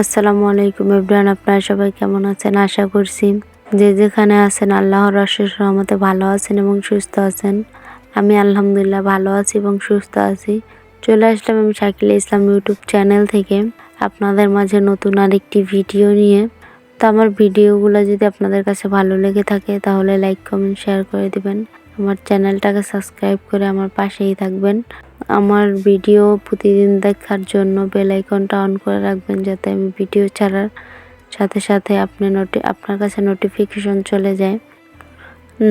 আসসালামু আলাইকুম ইব্রান আপনারা সবাই কেমন আছেন? আশা করছি যে যেখানে আছেন আল্লাহর অশেষ রহমতে ভালো আছেন এবং সুস্থ আছেন। আমি আলহামদুলিল্লাহ ভালো আছি এবং সুস্থ আছি। চলে আসলাম আমি শাকিল ইসলাম ইউটিউব চ্যানেল থেকে আপনাদের মাঝে নতুন আরেকটি ভিডিও নিয়ে। তো আমার ভিডিওগুলো যদি আপনাদের কাছে ভালো লেগে থাকে, তাহলে লাইক, কমেন্ট, শেয়ার করে দিবেন। আমার চ্যানেলটাকে সাবস্ক্রাইব করে আমার পাশেই থাকবেন। আমার ভিডিও প্রতিদিন দেখার জন্য বেল আইকনটা অন করে রাখবেন যাতে আমি ভিডিও ছাড়ার সাথে সাথে আপনি নোটি, আপনার কাছে নোটিফিকেশন চলে যায়।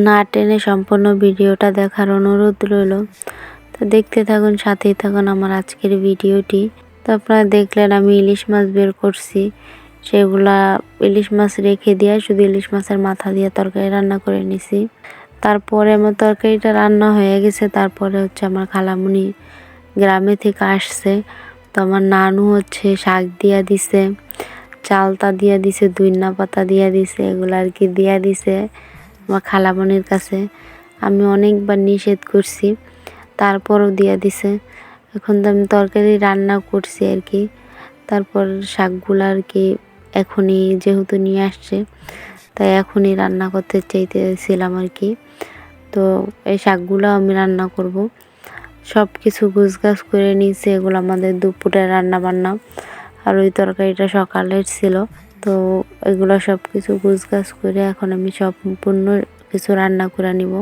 না টেনে সম্পূর্ণ ভিডিওটা দেখার অনুরোধ রইল। তো দেখতে থাকুন, সাথেই থাকুন আমার আজকের ভিডিওটি। তো আপনারা দেখলেন আমি ইলিশ মাছ বের করছি। সেগুলা ইলিশ মাছ রেখে দিয়ে শুধু ইলিশ মাছের মাথা দিয়ে তরকারি রান্না করে নিছি। তারপরে আমার তরকারিটা রান্না হয়ে গেছে, তারপরে হচ্ছে আমার খালামুনি গ্রামে থেকে আসছে। তো আমার নানু হচ্ছে শাক দিয়া দিছে, চালতা দিয়া দিছে, দুইনা পাতা দিয়া দিছে, এগুলো আর কি দিয়া দিছে আমার খালামনির কাছে। আমি অনেকবার নিষেধ করছি, তারপরও দিয়া দিছে। এখন তো আমি তরকারি রান্না করছি আর কি, তারপর শাকগুলো আর কি এখনই যেহেতু নিয়ে আসছে তাই এখনই রান্না করতে চাইতেছিলাম আর কি। তো এই শাকগুলো আমি রান্না করব। সব কিছু গুছগাছ করে নিয়েছি, এগুলো আমাদের দুপুরে রান্না বান্না আর ওই তরকারিটা সকালের ছিল, তো এগুলো সব কিছু গুছগাছ করে এখন আমি সম্পূর্ণ কিছু রান্না করে নিব।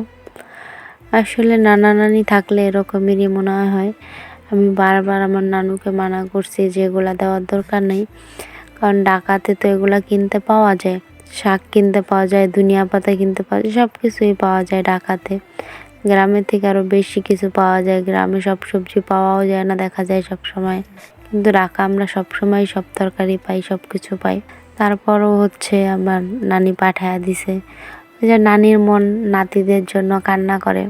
আসলে নানা নানি থাকলে এরকমেরই মনে হয়। আমি বারবার আমার নানুকে মানা করছি যে এগুলা দেওয়ার দরকার নেই। কারণ ডাকাতে তো এগুলা কিনতে পাওয়া যায়। শাক কিনতে পাওয়া যায় দুনিয়া পাতা কিনতে পাওয়া যায় সব কিছুই পাওয়া যায় ঢাকাতে। গ্রামের থেকে আরও বেশি কিছু পাওয়া যায়, গ্রামে সব সবজি পাওয়াও যায় না, দেখা যায় সব সময় কিন্তু ঢাকা আমরা সব সময় সব তরকারি পাই সব কিছু পাই। তারপরও হচ্ছে আমার নানি পাঠায়া দিছে যে নানির মন নাতিদের জন্য কান্না করে।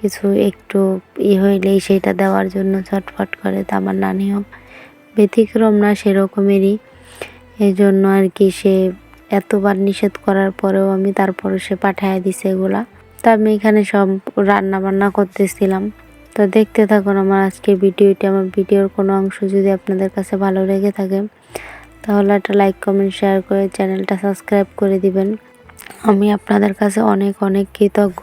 কিছু একটু ই হইলেই সেটা দেওয়ার জন্য ছটফট করে তা আমার নানিও। ব্যতিক্রম না সেরকমেরই। এই জন্য আর কি সে এতবার নিষেধ করার পরেও আমি তারপরে সে পাঠায় দিছে এগুলা। তা আমি এখানে সব রান্না বান্না করতেছিলাম। তো দেখতে থাকুন আমার আজকের ভিডিওটি। আমার ভিডিওর কোনো অংশ যদি আপনাদের কাছে ভালো লেগে থাকে, তাহলে একটা লাইক কমেন্ট শেয়ার করে চ্যানেলটা সাবস্ক্রাইব করে দিবেন। আমি আপনাদের কাছে অনেক অনেক কৃতজ্ঞ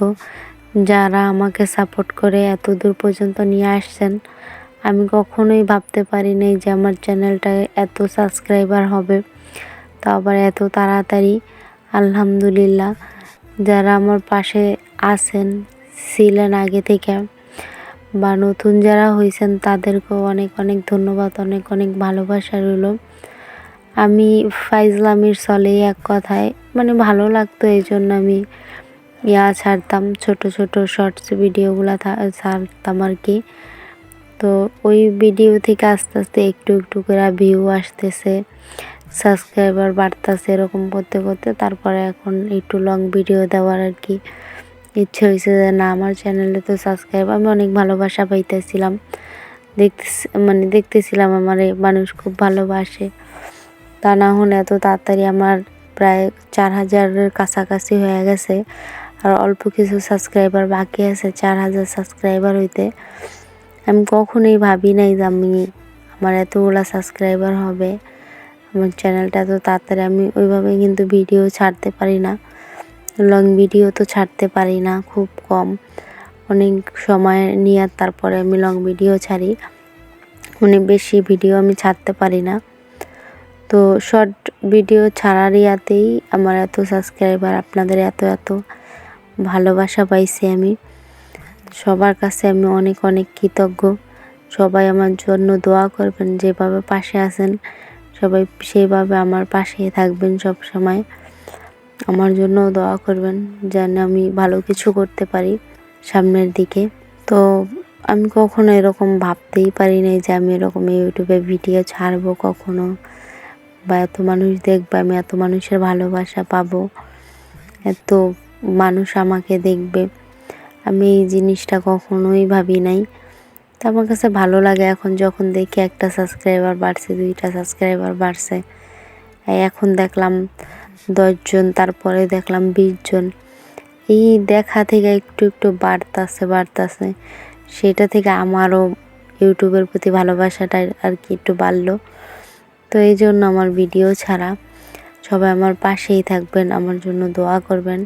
যারা আমাকে সাপোর্ট করে এত দূর পর্যন্ত নিয়ে আসছেন। আমি কখনোই ভাবতে পারি নাই যে আমার চ্যানেলটায় এত সাবস্ক্রাইবার হবে। তো আবার এত তাড়াতাড়ি, আলহামদুলিল্লাহ, যারা আমার পাশে আছেন, ছিলেন আগে থেকে বা নতুন যারা হয়েছেন তাদেরকেও অনেক অনেক ধন্যবাদ, অনেক অনেক ভালোবাসা রইল। আমি ফাইজলামির চলেই এক কথায় মানে ভালো লাগতো এই জন্য আমি ইয়া ছাড়তাম, ছোট ছোট শর্টস ভিডিওগুলো ছাড়তাম আর কি। তো ওই ভিডিও থেকে আস্তে আস্তে একটু একটু করে ভিউ আসতেছে। সাবস্ক্রাইবার বাড়তেছে এরকম করতে করতে। তারপরে এখন একটু লং ভিডিও দেওয়ার আর কি। ইচ্ছে হয়েছে যে না, আমার চ্যানেলে তো সাবস্ক্রাইব আমি অনেক ভালোবাসা পাইতেছিলাম। দেখতে মানে দেখতেছিলাম আমার এই মানুষ খুব ভালোবাসে। তা না হলে এত তাড়াতাড়ি আমার প্রায় চার হাজারের কাছাকাছি হয়ে গেছে। আর অল্প কিছু সাবস্ক্রাইবার বাকি আছে, চার হাজার সাবস্ক্রাইবার হইতে। আমি কখনোই ভাবি নাই যে আমি আমার এতগুলা সাবস্ক্রাইবার হবে। আমার চ্যানেলটা তো তাড়াতাড়ি আমি ওইভাবে কিন্তু ভিডিও ছাড়তে পারি না। লং ভিডিও তো ছাড়তে পারি না, খুব কম। অনেক সময় নিয়ে তারপরে আমি লং ভিডিও ছাড়ি। অনেক বেশি ভিডিও আমি ছাড়তে পারি না। তো শর্ট ভিডিও ছাড়ার ইয়াতেই আমার এত সাবস্ক্রাইবার আপনাদের এত এত ভালোবাসা পাইছি আমি। সবার কাছে আমি অনেক অনেক কৃতজ্ঞ। সবাই আমার জন্য দোয়া করবেন, যেভাবে পাশে আছেন সবাই সেইভাবে আমার পাশে থাকবেন সব সময়। আমার জন্য দোয়া করবেন যেন আমি ভালো কিছু করতে পারি সামনের দিকে। তো আমি কখনো এরকম ভাবতেই পারি নাই যে আমি এরকম ইউটিউবে ভিডিও ছাড়বো কখনো বা এত মানুষ দেখবে, আমি এত মানুষের ভালোবাসা পাবো, এত মানুষ আমাকে দেখবে। আমি এই জিনিসটা কখনোই ভাবি নাই। তো আমার কাছে ভালো লাগে এখন যখন দেখি একটা সাবস্ক্রাইবার বাড়ছে, দুইটা সাবস্ক্রাইবার বাড়ছে। এখন দেখলাম দশজন, তারপরে দেখলাম বিশ জন এই দেখা থেকে একটু একটু বাড়তাছে বাড়তাছে। সেটা থেকে আমারও ইউটিউবের প্রতি ভালোবাসাটা আর কি একটু বাড়লো। তো এই জন্য আমার ভিডিও ছাড়া সবাই আমার পাশেই থাকবেন, আমার জন্য দোয়া করবেন।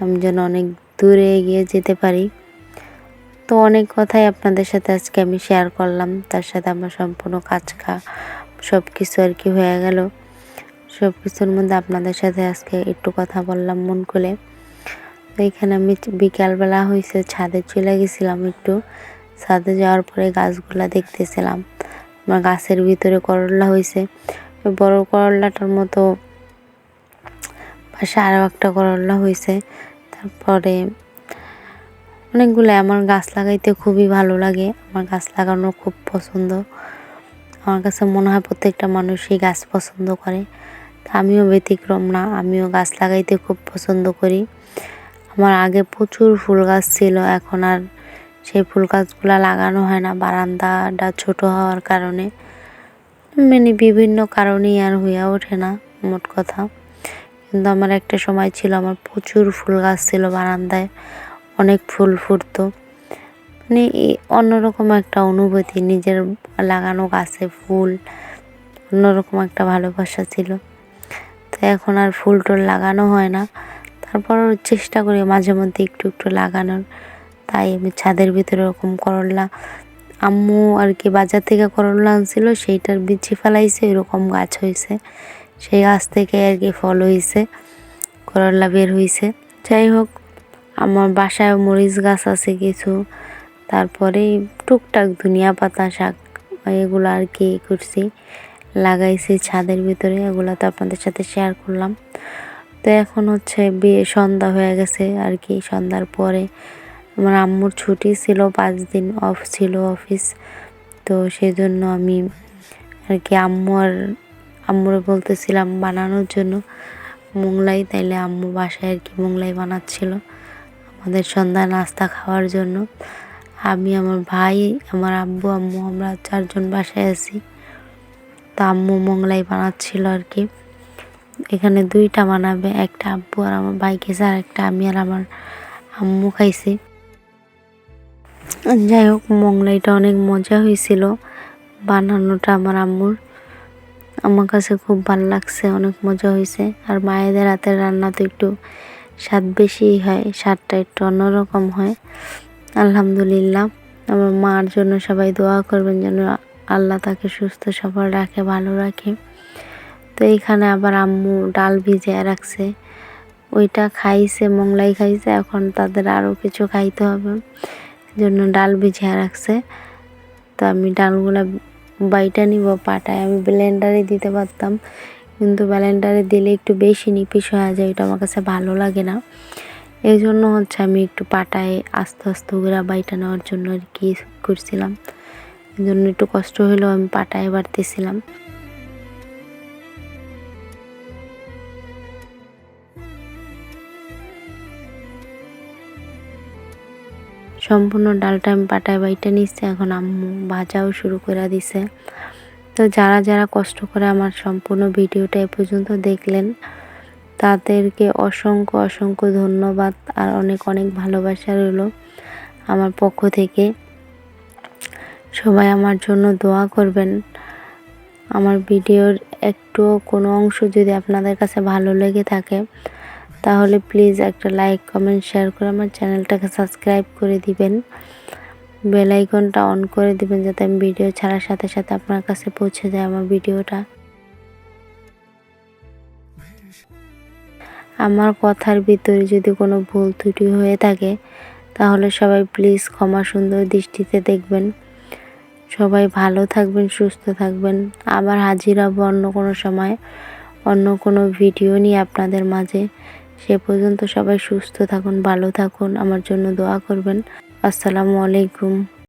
আমি যেন অনেক দূরে এগিয়ে যেতে পারি। তো অনেক কথাই আপনাদের সাথে আজকে আমি শেয়ার করলাম। তার সাথে আমার সম্পূর্ণ কাজ খা সব কিছু আর কি হয়ে গেল। সব কিছুর মধ্যে আপনাদের সাথে আজকে একটু কথা বললাম মন খুলে। তো এখানে আমি বিকালবেলা হয়েছে ছাদে চলে গেছিলাম একটু। ছাদে যাওয়ার পরে গাছগুলা দেখতেছিলাম। আমার গাছের ভিতরে করলা হয়েছে বড় করলাটার মতো পাশে আরও একটা করলা হয়েছে তারপরে অনেকগুলো আমার গাছ লাগাইতে খুবই ভালো লাগে। আমার গাছ লাগানো খুব পছন্দ। আমার কাছে মনে হয় প্রত্যেকটা মানুষই গাছ পছন্দ করে। তা আমিও ব্যতিক্রম না, আমিও গাছ লাগাইতে খুব পছন্দ করি। আমার আগে প্রচুর ফুল গাছ ছিল, এখন আর সেই ফুল গাছগুলো লাগানো হয় না, বারান্দাটা ছোট হওয়ার কারণে। মানে বিভিন্ন কারণেই আর হয়ে ওঠে না, মোট কথা। কিন্তু আমার একটা সময় ছিল, আমার প্রচুর ফুল গাছ ছিল বারান্দায়। অনেক ফুল ফুটতো। মানে অন্যরকম একটা অনুভূতি, নিজের লাগানো গাছে ফুল, অন্যরকম একটা ভালোবাসা ছিল। তো এখন আর ফুল টুল লাগানো হয় না। তারপর চেষ্টা করি মাঝে মধ্যে একটু একটু লাগানোর। তাই আমি ছাদের ভিতরে ওরকম করলা। আম্মু আর কি বাজার থেকে করলা আনছিল, সেইটার বিচি ফেলাইছে এরকম গাছ হয়েছে সেই গাছ থেকে আর কি ফল হয়েছে করলা বের হয়েছে যাই হোক আমার বাসায় মরিচ গাছ আছে কিছু। তারপরে টুকটাক ধনিয়া পাতা, শাক, এগুলো আর কি করছি। লাগাইছি ছাদের ভিতরে, এগুলো তো আপনাদের সাথে শেয়ার করলাম। তো এখন হচ্ছে বিয়ে, সন্ধ্যা হয়ে গেছে আর কি। সন্ধ্যার পরে আমার আম্মুর ছুটি ছিল, পাঁচ দিন অফ ছিল অফিস তো সেই জন্য আমি আর কি আম্মু আর আম্মুরে বলতেছিলাম বানানোর জন্য। মোংলাই, তাইলে আম্মু বাসায় আর কি মোংলাই বানাচ্ছিল। আমাদের সন্ধ্যা নাস্তা খাওয়ার জন্য। আমি, আমার ভাই, আমার আব্বু, আম্মু, আমরা চারজন বাসায় আছি। তো আম্মু মোংলাই বানাচ্ছিল আর কি এখানে দুইটা বানাবে, একটা আব্বু আর আমার ভাই খেয়েছে আর একটা আমি আর আমার আম্মু খাইছি। যাই হোক, মোংলাইটা অনেক মজা হয়েছিল বানানোটা আমার আম্মুর। আমার কাছে খুব ভালো লাগছে, অনেক মজা হয়েছে। আর মায়েদের হাতের রান্না তো একটু স্বাদ বেশি হয়, স্বাদটা একটু অন্যরকম হয়। আলহামদুলিল্লাহ, আমার মার জন্য সবাই দোয়া করবেন যেন আল্লাহ তাকে সুস্থ, সবল রাখে, ভালো রাখে। তো এইখানে আবার আম্মু ডাল ভিজিয়ে রাখছে। ওইটা খাইছে, মোংলাই খাইছে, এখন তাদের আরও কিছু খাইতে হবে জন্য ডাল ভিজিয়ে রাখছে। তো আমি ডালগুলো বাইটা নিব পাটায়, আমি ব্লেন্ডারে দিতে পারতাম। কিন্তু ব্যালেন্ডারে দিলে একটু বেশি নিপিস হয়ে যায় এটা আমার কাছে ভালো লাগে না। এই জন্য হচ্ছে আমি একটু পাটায় আস্তে আস্তে করে বাইটা নেওয়ার জন্য আর কি করছিলাম। এই জন্য একটু কষ্ট হলেও আমি পাটায় বাড়তেছিলাম। সম্পূর্ণ ডালটা আমি পাটায় বাইটা নিচ্ছে, এখন আম্মু ভাজাও শুরু করে দিছে। তো যারা যারা কষ্ট করে আমার সম্পূর্ণ ভিডিওটা এ পর্যন্ত দেখলেন, তাদেরকে অসংখ্য অসংখ্য ধন্যবাদ আর অনেক অনেক ভালোবাসা রইল আমার পক্ষ থেকে। সবাই আমার জন্য দোয়া করবেন। আমার ভিডিওর একটু কোনো অংশ যদি আপনাদের কাছে ভালো লেগে থাকে, তাহলে প্লিজ একটা লাইক, কমেন্ট, শেয়ার করে আমার চ্যানেলটাকে সাবস্ক্রাইব করে দিবেন। বেল আইকনটা অন করে দিবেন যাতে আমি ভিডিও ছাড়ার সাথে সাথে আপনার কাছে পৌঁছে যায় আমার ভিডিওটা আমার কথার ভিতরে যদি কোনো ভুল ত্রুটি হয়ে থাকে, তাহলে সবাই প্লিজ ক্ষমা সুন্দর দৃষ্টিতে দেখবেন। সবাই ভালো থাকবেন, সুস্থ থাকবেন। আবার হাজির হব অন্য কোনো সময়, অন্য কোনো ভিডিও নিয়ে আপনাদের মাঝে। সে পর্যন্ত সবাই সুস্থ থাকুন, ভালো থাকুন, আমার জন্য দোয়া করবেন। আসসালামু আলাইকুম।